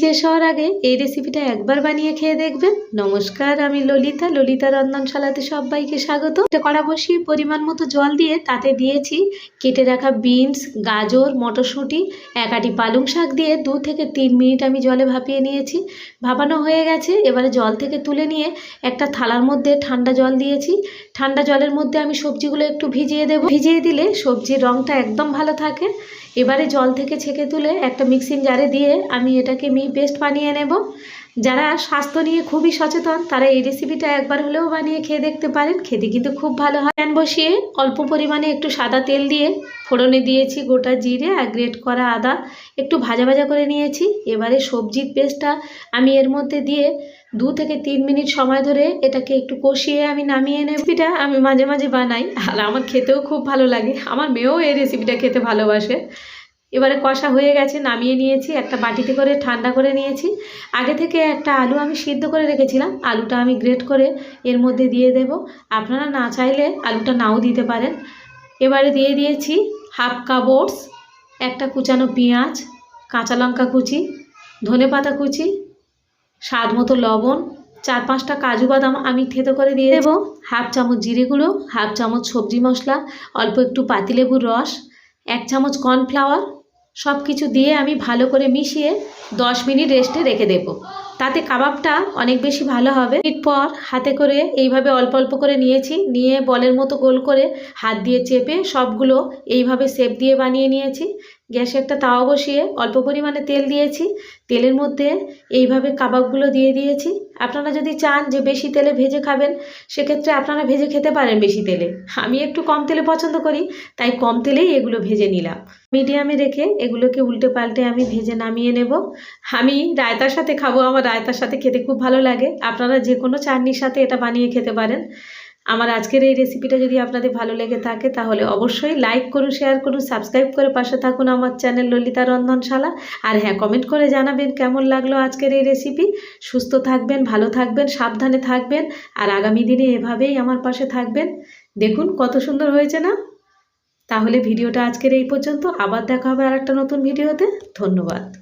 শেষ হওয়ার আগে এই রেসিপিটা একবার বানিয়ে খেয়ে দেখবেন। নমস্কার, আমি ললিতা। ললিতা রন্ধনশালাতে সবাইকে স্বাগত। একটা কড়া বসিয়ে পরিমাণ মতো জল দিয়ে তাতে দিয়েছি কেটে রাখা বিনস, গাজর, মটরশুঁটি, এক আটি পালং শাক দিয়ে দু থেকে তিন মিনিট আমি জলে ভাপিয়ে নিয়েছি। ভাপানো হয়ে গেছে, এবারে জল থেকে তুলে নিয়ে একটা থালার মধ্যে ঠান্ডা জল দিয়েছি। ঠান্ডা জলের মধ্যে আমি সবজিগুলো একটু ভিজিয়ে দেবো। ভিজিয়ে দিলে সবজির রঙটা একদম ভালো থাকে। এবারে জল থেকে ছেঁকে তুলে একটা মিক্সিং জারে দিয়ে আমি এটাকে মি পেস্ট বানিয়ে নেব। যারা স্বাস্থ্য নিয়ে খুবই সচেতন, তারা এই রেসিপিটা একবার হলেও বানিয়ে খেয়ে দেখতে পারেন। খেতে কিন্তু খুব ভালো হয়। প্যান বসিয়ে অল্প পরিমাণে একটু সাদা তেল দিয়ে ফোড়নে দিয়েছি গোটা জিরে আর গ্রেট করা আদা। একটু ভাজা ভাজা করে নিয়েছি। এবারে সবজির পেস্টটা আমি এর মধ্যে দিয়ে দু থেকে তিন মিনিট সময় ধরে এটাকে একটু কষিয়ে আমি নামিয়ে এটা আমি মাঝে মাঝে বানাই। আর আমার খেতেও খুব ভালো লাগে। আমার মেয়েও এই রেসিপিটা খেতে ভালোবাসে। এবারে কষা হয়ে গেছে, নামিয়ে নিয়েছি, একটা বাটিতে করে ঠান্ডা করে নিয়েছি। আগে থেকে একটা আলু আমি সিদ্ধ করে রেখেছিলাম, আলুটা আমি গ্রেট করে এর মধ্যে দিয়ে দেব। আপনারা না চাইলে আলুটা নাও দিতে পারেন। এবারে দিয়ে দিয়েছি হাফ কাপ ওটস, একটা কুচানো পেঁয়াজ, কাঁচা লঙ্কা কুচি, ধনে পাতা কুচি, স্বাদ মতো লবণ, চার পাঁচটা কাজু বাদাম আমি থেতো করে দিয়ে দেবো। হাফ চামচ জিরে গুঁড়ো, হাফ চামচ সবজি মশলা, অল্প একটু পাতিলেবুর রস, এক চামচ কর্নফ্লাওয়ার সব কিছু দিয়ে আমি ভালো করে মিশিয়ে দশ মিনিট রেস্টে রেখে দেবো। তাতে কাবাবটা অনেক বেশি ভালো হবে। মিনিট পর হাতে করে এইভাবে অল্প অল্প করে নিয়েছি। নিয়ে বলের মতো গোল করে হাত দিয়ে চেপে সবগুলো এইভাবে শেপ দিয়ে বানিয়ে নিয়েছি। গ্যাসে একটা তাওয়া বসিয়ে অল্প পরিমাণে তেল দিয়েছি। তেলের মধ্যে এইভাবে কাবাবগুলো দিয়ে দিয়েছি। আপনারা যদি চান যে বেশি তেলে ভেজে খাবেন, সেক্ষেত্রে আপনারা ভেজে খেতে পারেন বেশি তেলে। আমি একটু কম তেলে পছন্দ করি, তাই কম তেলেই এগুলো ভেজে নিলাম। মিডিয়ামে রেখে এগুলোকে উল্টে পাল্টে আমি ভেজে নামিয়ে নেব। আমি রায়তার সাথে খাব, আমার রায়তার সাথে খেতে খুব ভালো লাগে। আপনারা যে কোনো চাটনির সাথে এটা বানিয়ে খেতে পারেন। আমার আজকের এই রেসিপিটা যদি আপনাদের ভালো লেগে থাকে, তাহলে অবশ্যই লাইক করুন শেয়ার করুন সাবস্ক্রাইব করে পাশে থাকুন আমার চ্যানেল ললিতা রন্ধনশালা। আর হ্যাঁ কমেন্ট করে জানাবেন কেমন লাগল আজকের এই রেসিপি সুস্থ থাকবেন, ভালো থাকবেন, সাবধানে থাকবেন, আর আগামী দিনে এভাবেই আমার পাশে থাকবেন। দেখুন কত সুন্দর হয়েছে না? তাহলে ভিডিওটা আজকের এই পর্যন্ত। আবার দেখা হবে আর একটা নতুন ভিডিওতে। ধন্যবাদ।